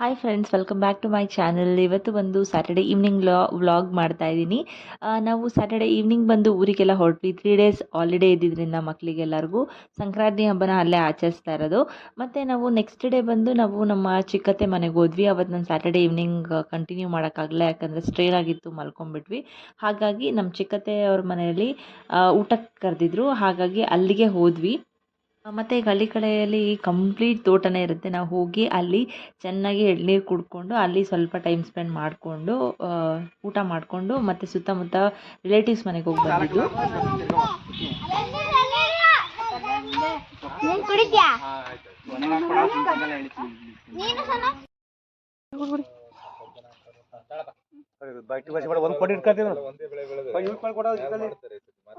Hi friends welcome back to my channel ಇವತ್ತು ಬಂದು Saturday evening vlog ಮಾಡ್ತಾ ಇದ್ದೀನಿ. ನಾವು ಸ್ಯಾಟರ್ಡೆ ಈವ್ನಿಂಗ್ ಬಂದು ಊರಿಗೆಲ್ಲ ಹೊರಟ್ವಿ. ತ್ರೀ ಡೇಸ್ ಹಾಲಿಡೇ ಇದ್ದಿದ್ದರಿಂದ ಮಕ್ಕಳಿಗೆಲ್ಲರಿಗೂ ಸಂಕ್ರಾಂತಿ ಹಬ್ಬನ ಅಲ್ಲೇ ಆಚರಿಸ್ತಾ ಇರೋದು. ಮತ್ತು ನಾವು ನೆಕ್ಸ್ಟ್ ಡೇ ಬಂದು ನಾವು ನಮ್ಮ ಚಿಕ್ಕತ್ತೆ ಮನೆಗೆ ಹೋದ್ವಿ. ಅವತ್ತು ನಾನು ಸ್ಯಾಟರ್ಡೆ ಈವ್ನಿಂಗ್ ಕಂಟಿನ್ಯೂ ಮಾಡೋಕ್ಕಾಗಲ್ಲ. ಯಾಕಂದರೆ ಸ್ಟ್ರೈನ್ ಆಗಿತ್ತು, ಮಲ್ಕೊಂಡ್ಬಿಟ್ವಿ. ಹಾಗಾಗಿ ನಮ್ಮ ಚಿಕ್ಕತ್ತೆ ಅವ್ರ ಮನೆಯಲ್ಲಿ ಊಟಕ್ಕೆ ಕರೆದಿದ್ರು. ಹಾಗಾಗಿ ಅಲ್ಲಿಗೆ ಹೋದ್ವಿ. ಮತ್ತು ಹಳ್ಳಿ ಕಡೆಯಲ್ಲಿ ಕಂಪ್ಲೀಟ್ ತೋಟನೇ ಇರುತ್ತೆ. ನಾವು ಹೋಗಿ ಅಲ್ಲಿ ಚೆನ್ನಾಗಿ ಎಳ್ನೀರು ಕುಡ್ಕೊಂಡು ಅಲ್ಲಿ ಸ್ವಲ್ಪ ಟೈಮ್ ಸ್ಪೆಂಡ್ ಮಾಡಿಕೊಂಡು ಊಟ ಮಾಡಿಕೊಂಡು ಮತ್ತು ಸುತ್ತಮುತ್ತ ರಿಲೇಟಿವ್ಸ್ ಮನೆಗೆ ಹೋಗಿ ಬಂದಿದ್ದು.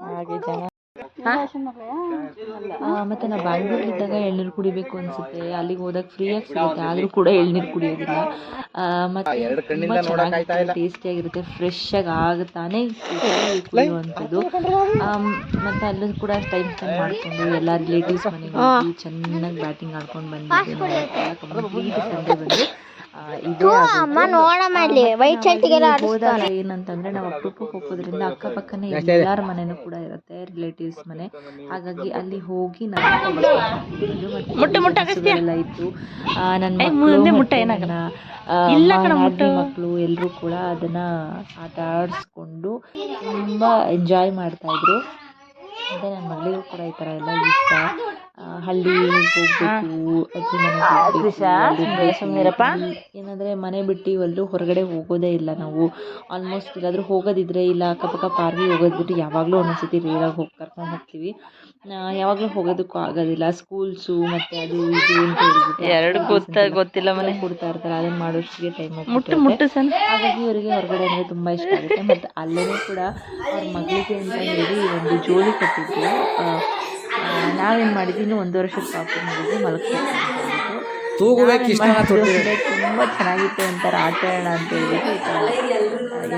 ಹಾಗೆ ಜನ ಮತ್ತು ನಾವು ಬ್ಯಾಂಗ್ಳೂರಲ್ಲಿದ್ದಾಗ ಎಳ್ನೀರು ಕುಡಿಬೇಕು ಅನ್ಸುತ್ತೆ. ಅಲ್ಲಿಗೆ ಹೋದಾಗ ಫ್ರೀಯಾಗಿ ಸಿಗುತ್ತೆ. ಆದ್ರೂ ಕೂಡ ಎಳ್ನೀರು ಕುಡಿಯೋದಿಲ್ಲ. ಮತ್ತೆ ತುಂಬ ಚೆನ್ನಾಗಿರುತ್ತೆ ಟೇಸ್ಟಿಯಾಗಿರುತ್ತೆ ಆಗ ತಾನೇ ಕುಡಿಯುವಂಥದ್ದು. ಮತ್ತೆ ಅಲ್ಲೂ ಕೂಡ ಟೈಮ್ ಸ್ಪೆಂಡ್ ಮಾಡಿಕೊಂಡು ಎಲ್ಲ ರಿಲೇಟಿವ್ಸ್ ಮನೆಗೆ ಹೋಗಿ ಚೆನ್ನಾಗಿ ಬ್ಯಾಟಿಂಗ್ ಆಡ್ಕೊಂಡು ಬಂದಿದ್ದು ಕಂಪ್ಲೀಟ್ ಸಂಡೇ ಬಂದು ಅಮ್ಮ ನೋಡಮ್ಮ ಇಲ್ಲಿ ವೈಟ್ ಶರ್ಟಿಗೆಲ್ಲ ಹೋದಾಗ ಏನಂತಂದ್ರೆ ನಾವು ಅಪ್ರೂಪಕ್ಕೆ ಹೋಗೋದ್ರಿಂದ ಅಕ್ಕಪಕ್ಕನೇ ಎಲ್ಲರ ಮನೆನೂ ಕೂಡ ಇರುತ್ತೆ ರಿಲೇಟಿವ್ಸ್ ಮನೆ. ಹಾಗಾಗಿ ಅಲ್ಲಿ ಹೋಗಿ ನಾನು ಎಲ್ಲ ಇತ್ತು. ನನ್ನ ಮಕ್ಕಳು ನಾದ್ನಿ ಮಕ್ಕಳು ಎಲ್ಲರೂ ಕೂಡ ಅದನ್ನ ಆಟ ಆಡಿಸ್ಕೊಂಡು ತುಂಬಾ ಎಂಜಾಯ್ ಮಾಡ್ತಾ ಇದ್ರು. ಮತ್ತೆ ನನ್ನ ಮಗಳಿಗೂ ಕೂಡ ಈ ಥರ ಎಲ್ಲ ಇಷ್ಟ. ಅಲ್ಲಿ ಬೆಳ್ಸಿ- ಏನಂದ್ರೆ ಮನೆ ಬಿಟ್ಟು ಎಲ್ಲೂ ಹೊರಗಡೆ ಹೋಗೋದೇ ಇಲ್ಲ ನಾವು. ಆಲ್ಮೋಸ್ಟ್ ಎಲ್ಲಾದರೂ ಹೋಗೋದಿದ್ರೆ ಇಲ್ಲ ಅಕ್ಕಪಕ್ಕ ಪಾರ್ಕಿಗೆ ಹೋಗೋದು ಬಿಟ್ಟು ಯಾವಾಗಲೂ ಒಂದೊಂದ್ಸತಿ ರೇರಾಗಿ ಹೋಗಿ ಕರ್ಕೊಂಡು ಹೋಗ್ತೀವಿ. ಯಾವಾಗಲೂ ಹೋಗೋದಕ್ಕೂ ಆಗೋದಿಲ್ಲ. ಸ್ಕೂಲ್ಸು ಮತ್ತು ಅದು ಇದು ಅಂತ ಹೇಳ್ಬಿಟ್ಟು ಎರಡು ಗೊತ್ತ ಗೊತ್ತಿಲ್ಲ ಮನೆ. ಕೊಡ್ತಾ ಇರ್ತಾರೆ ಅದನ್ನ ಮಾಡೋಷ್ಟಿಗೆ ಟೈಮ್ ಮುಟ್ಟು ಮುಟ್ಟು ಹಾಗಾಗಿ ಇವರಿಗೆ ಹೊರಗಡೆ ಅಂದರೆ ತುಂಬ ಇಷ್ಟ ಆಗುತ್ತೆ. ಮತ್ತು ಅಲ್ಲೇ ಕೂಡ ಅವ್ರ ಮಗಳಿಗೆ ಅಂತ ಹೇಳಿ ಒಂದು ಜೋಡಿ ಕಟ್ಟಿದ್ರು. ನಾವೇನು ಮಾಡಿದ್ವಿ ಇನ್ನು ಒಂದು ವರ್ಷದ ಪಾಪು ಮಾಡಿದ್ವಿ ಮಲಗಿಸ್ಬೇಕು ತುಂಬ ಚೆನ್ನಾಗಿತ್ತು ಒಂಥರ ಆಟ ಆಡೋಣ ಅಂತ ಹೇಳ್ಬಿಟ್ಟು ಈ ಥರ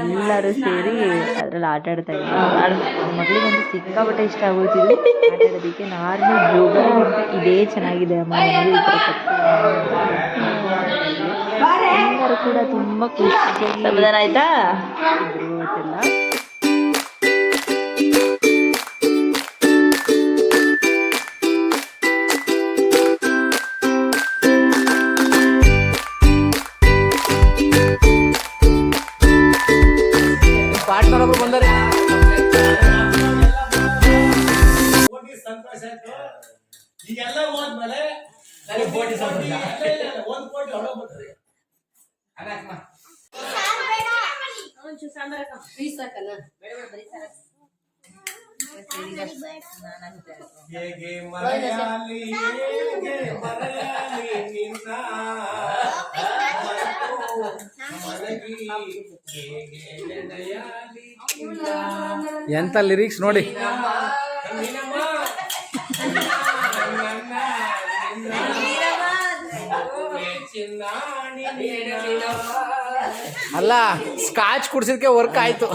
ಎಲ್ಲರೂ ಸೇರಿ ಅದ್ರಲ್ಲಿ ಆಟ ಆಡ್ತಾ ಇದ್ವಿ. ಒಂದು ಸಿಕ್ಕಾಪಟ್ಟೆ ಇಷ್ಟ ಆಗೋತಿದ್ವಿ ಅದಕ್ಕೆ ಆಡೋದಕ್ಕೆ ನಾರ್ಮಲ್ ಜೋಗ ಇದೇ ಚೆನ್ನಾಗಿದೆ ಅಮ್ಮ. ಎಲ್ಲರೂ ಕೂಡ ತುಂಬ ಖುಷಿ ಆಯ್ತಾ? ಈಗೆಲ್ಲ ಹೋದ್ಮೇಲೆ ನನಗೆ ಕೋಟಿ ಒಂದು ಕೋಟಿ ಬರ್ತದೆ ಹೇಗೆ ಮರೆಯಾಲಿ ಹೇಗೆ ಮರೆಯಾಲಿ ನಿನ್ನ? ಮಲಗಿ ಹೇಗೆ ನೆನೆಯಾಲಿ ನಿನ್ನ? ಎಂತ ಲಿರಿಕ್ಸ್ ನೋಡಿ. ಅಲ್ಲ ಸ್ಕಾಚ್ ಕುಡ್ಸಿದ್ಕೆ ವರ್ಕ್ ಆಯ್ತು.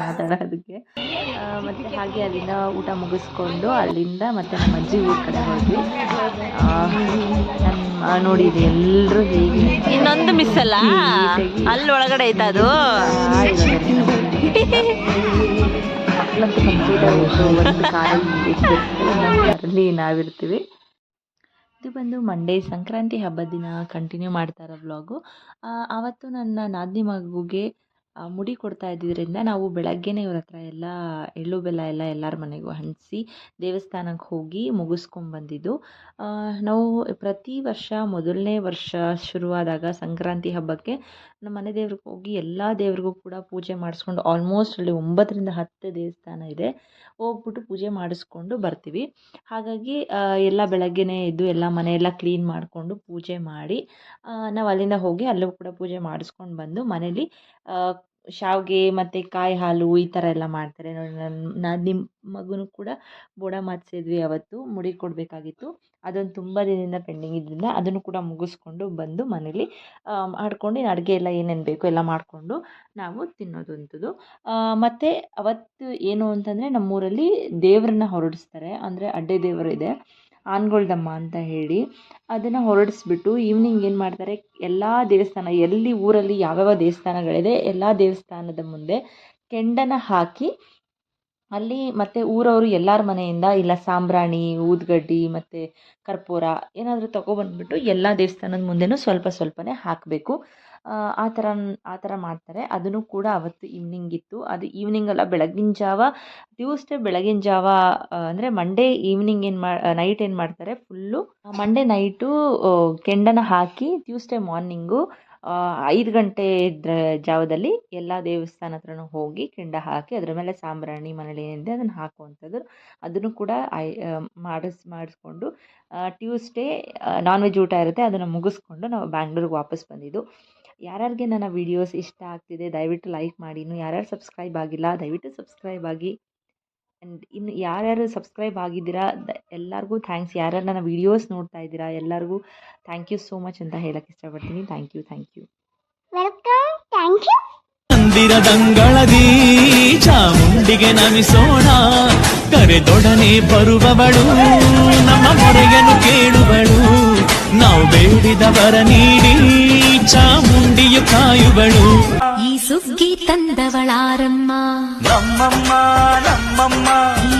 ಮಾತಾಡೋದಕ್ಕೆ ಮತ್ತೆ ಹಾಗೆ ಅಲ್ಲಿಂದ ಊಟ ಮುಗಿಸ್ಕೊಂಡು ಅಲ್ಲಿಂದ ಮತ್ತೆ ನಮ್ಮ ಅಜ್ಜಿ ಊರ ಕಡೆ ಹೋದ್ವಿ. ನೋಡಿ ಇದು ಎಲ್ಲರೂ ಹೇಗೆ ಇನ್ನೊಂದು ಮಿಸ್ ಅಲ್ಲ? ಅಲ್ಲಿ ಒಳಗಡೆ ಐತ ಅದು. ಮಕ್ಕಳಂತೂ ಕಂಪ್ಲೀಟ್ ಆಗೋಯ್ತು ಒಂದು ನಾವಿರ್ತೀವಿ. ಇದು ಬಂದು ಮಂಡೇ ಸಂಕ್ರಾಂತಿ ಹಬ್ಬದ ದಿನ ಕಂಟಿನ್ಯೂ ಮಾಡ್ತಾರೆ ವ್ಲಾಗು ಆವತ್ತು ನನ್ನ ನಾದಿನಿ ಮಗುಗೆ ಮುಡಿ ಕೊಡ್ತಾ ಇದ್ದಿದ್ದರಿಂದ ನಾವು ಬೆಳಗ್ಗೆನೇ ಇವ್ರ ಹತ್ರ ಎಲ್ಲ ಎಳ್ಳು ಬೆಲ್ಲ ಎಲ್ಲ ಎಲ್ಲರ ಮನೆಗೂ ಹಂಚಿಸಿ ದೇವಸ್ಥಾನಕ್ಕೆ ಹೋಗಿ ಮುಗಿಸ್ಕೊಂಬಂದಿದ್ದು ನಾವು ಪ್ರತಿ ವರ್ಷ ಮೊದಲನೇ ವರ್ಷ ಶುರುವಾದಾಗ ಸಂಕ್ರಾಂತಿ ಹಬ್ಬಕ್ಕೆ ನಮ್ಮ ಮನೆ ದೇವ್ರಿಗೆ ಹೋಗಿ ಎಲ್ಲ ದೇವ್ರಿಗೂ ಕೂಡ ಪೂಜೆ ಮಾಡಿಸ್ಕೊಂಡು ಆಲ್ಮೋಸ್ಟ್ ಅಲ್ಲಿ ಒಂಬತ್ತರಿಂದ ಹತ್ತು ದೇವಸ್ಥಾನ ಇದೆ. ಹೋಗ್ಬಿಟ್ಟು ಪೂಜೆ ಮಾಡಿಸ್ಕೊಂಡು ಬರ್ತೀವಿ. ಹಾಗಾಗಿ ಎಲ್ಲ ಬೆಳಗ್ಗೆನೇ ಎದ್ದು ಎಲ್ಲ ಮನೆಯೆಲ್ಲ ಕ್ಲೀನ್ ಮಾಡಿಕೊಂಡು ಪೂಜೆ ಮಾಡಿ ನಾವು ಅಲ್ಲಿಂದ ಹೋಗಿ ಅಲ್ಲೂ ಕೂಡ ಪೂಜೆ ಮಾಡಿಸ್ಕೊಂಡು ಬಂದು ಮನೇಲಿ ಶಾವಿಗೆ ಮತ್ತು ಕಾಯಿ ಹಾಲು ಈ ಥರ ಎಲ್ಲ ಮಾಡ್ತಾರೆ. ನೋಡಿ ನನ್ನ ನಾನು ನಿಮ್ಮ ಮಗನೂ ಕೂಡ ಬೋಡ ಮಾಡಿಸಿದ್ವಿ ಅವತ್ತು, ಮುಡಿ ಕೊಡಬೇಕಾಗಿತ್ತು. ಅದೊಂದು ತುಂಬ ದಿನದಿಂದ ಪೆಂಡಿಂಗ್ ಇದ್ರಿಂದ ಅದನ್ನು ಕೂಡ ಮುಗಿಸ್ಕೊಂಡು ಬಂದು ಮನೇಲಿ ಮಾಡ್ಕೊಂಡು ಇನ್ನು ಅಡುಗೆ ಎಲ್ಲ ಏನೇನು ಬೇಕು ಎಲ್ಲ ಮಾಡಿಕೊಂಡು ನಾವು ತಿನ್ನೋದಂಥದ್ದು ಮತ್ತು ಅವತ್ತು ಏನು ಅಂತಂದರೆ ನಮ್ಮೂರಲ್ಲಿ ದೇವರನ್ನ ಹೊರಡಿಸ್ತಾರೆ. ಅಂದರೆ ಅಡ್ಡೆ ದೇವರು ಇದೆ. ಆನ್ಗೊಳ್ದಮ್ಮ ಅಂತ ಹೇಳಿ ಅದನ್ನು ಹೊರಡಿಸ್ಬಿಟ್ಟು ಈವ್ನಿಂಗ್ ಏನು ಮಾಡ್ತಾರೆ? ಎಲ್ಲ ದೇವಸ್ಥಾನ, ಎಲ್ಲಿ ಊರಲ್ಲಿ ಯಾವ್ಯಾವ ದೇವಸ್ಥಾನಗಳಿದೆ, ಎಲ್ಲ ದೇವಸ್ಥಾನದ ಮುಂದೆ ಕೆಂಡನ ಹಾಕಿ ಅಲ್ಲಿ ಮತ್ತೆ ಊರವರು ಎಲ್ಲರ ಮನೆಯಿಂದ ಇಲ್ಲ ಸಾಂಬ್ರಾಣಿ, ಊದ್ಗಡ್ಡಿ ಮತ್ತು ಕರ್ಪೂರ ಏನಾದರೂ ತಗೊಬಂದ್ಬಿಟ್ಟು ಎಲ್ಲ ದೇವಸ್ಥಾನದ ಮುಂದೆನೂ ಸ್ವಲ್ಪ ಸ್ವಲ್ಪನೇ ಹಾಕಬೇಕು. ಆ ಥರ ಆ ಥರ ಮಾಡ್ತಾರೆ. ಅದನ್ನು ಕೂಡ ಅವತ್ತು ಈವ್ನಿಂಗ್ ಇತ್ತು. ಅದು ಈವ್ನಿಂಗ್ ಅಲ್ಲ, ಬೆಳಗಿನ ಜಾವ ಟ್ಯೂಸ್ಡೇ ಬೆಳಗಿನ ಜಾವ ಅಂದರೆ ಮಂಡೇ ಈವ್ನಿಂಗ್ ಏನು ಮಾ ನೈಟ್ ಏನು ಮಾಡ್ತಾರೆ? ಫುಲ್ಲು ಮಂಡೇ ನೈಟು ಕೆಂಡನ ಹಾಕಿ ಟ್ಯೂಸ್ಡೇ ಮಾರ್ನಿಂಗು ಐದು ಗಂಟೆ ಜಾವದಲ್ಲಿ ಎಲ್ಲ ದೇವಸ್ಥಾನ ಹತ್ರನೂ ಹೋಗಿ ಕೆಂಡ ಹಾಕಿ ಅದರ ಮೇಲೆ ಸಾಂಬ್ರಾಣಿ ಮನೇಲಿ ಏನಿದೆ ಅದನ್ನು ಹಾಕುವಂಥದ್ದು. ಅದನ್ನು ಕೂಡ ಐ ಮಾಡಿಸ್, ಮಾಡಿಸ್ಕೊಂಡು ಟ್ಯೂಸ್ಡೇ ನಾನ್ ವೆಜ್ ಊಟ ಇರುತ್ತೆ. ಅದನ್ನು ಮುಗಿಸ್ಕೊಂಡು ನಾವು ಬ್ಯಾಂಗ್ಳೂರಿಗೆ ವಾಪಸ್ ಬಂದಿದ್ದು. ಯಾರ್ಯಾರಿಗೆ ನನ್ನ ವೀಡಿಯೋಸ್ ಇಷ್ಟ ಆಗ್ತಿದೆ ದಯವಿಟ್ಟು ಲೈಕ್ ಮಾಡಿ. ಇನ್ನು ಯಾರ್ಯಾರು ಸಬ್ಸ್ಕ್ರೈಬ್ ಆಗಿಲ್ಲ ದಯವಿಟ್ಟು ಸಬ್ಸ್ಕ್ರೈಬ್ ಆಗಿ. ಆ್ಯಂಡ್ ಇನ್ನು ಯಾರ್ಯಾರು ಸಬ್ಸ್ಕ್ರೈಬ್ ಆಗಿದ್ದೀರಾ ದ ಎಲ್ಲರಿಗೂ ಥ್ಯಾಂಕ್ಸ್ ಯಾರ್ಯಾರು ನನ್ನ ವೀಡಿಯೋಸ್ ನೋಡ್ತಾ ಇದ್ದೀರಾ ಎಲ್ಲರಿಗೂ ಥ್ಯಾಂಕ್ ಯು ಸೋ ಮಚ್ ಅಂತ ಹೇಳಕ್ಕೆ ಇಷ್ಟಪಡ್ತೀನಿ. Thank you thank you welcome thank you ಮಂದಿರದಂಗಳದಿ ಚಾಮುಂಡಿಗೆ ನಮಿಸೋಣ. ಕರೆದೊಡನೆ ಬರುವವಳು ನಮ್ಮ ಮೊರೆಯನ್ನು ಕೇಳುವಳು. ನಾವು ಬೇಡಿದ ವರ ನೀಡಿ ಚಾಮುಂಡಿಯು ಕಾಯುವಳು ಈ ಸುಗ್ಗಿ ತಂದವಳಾರಮ್ಮ ನಮ್ಮಮ್ಮ ನಮ್ಮಮ್ಮ ಈ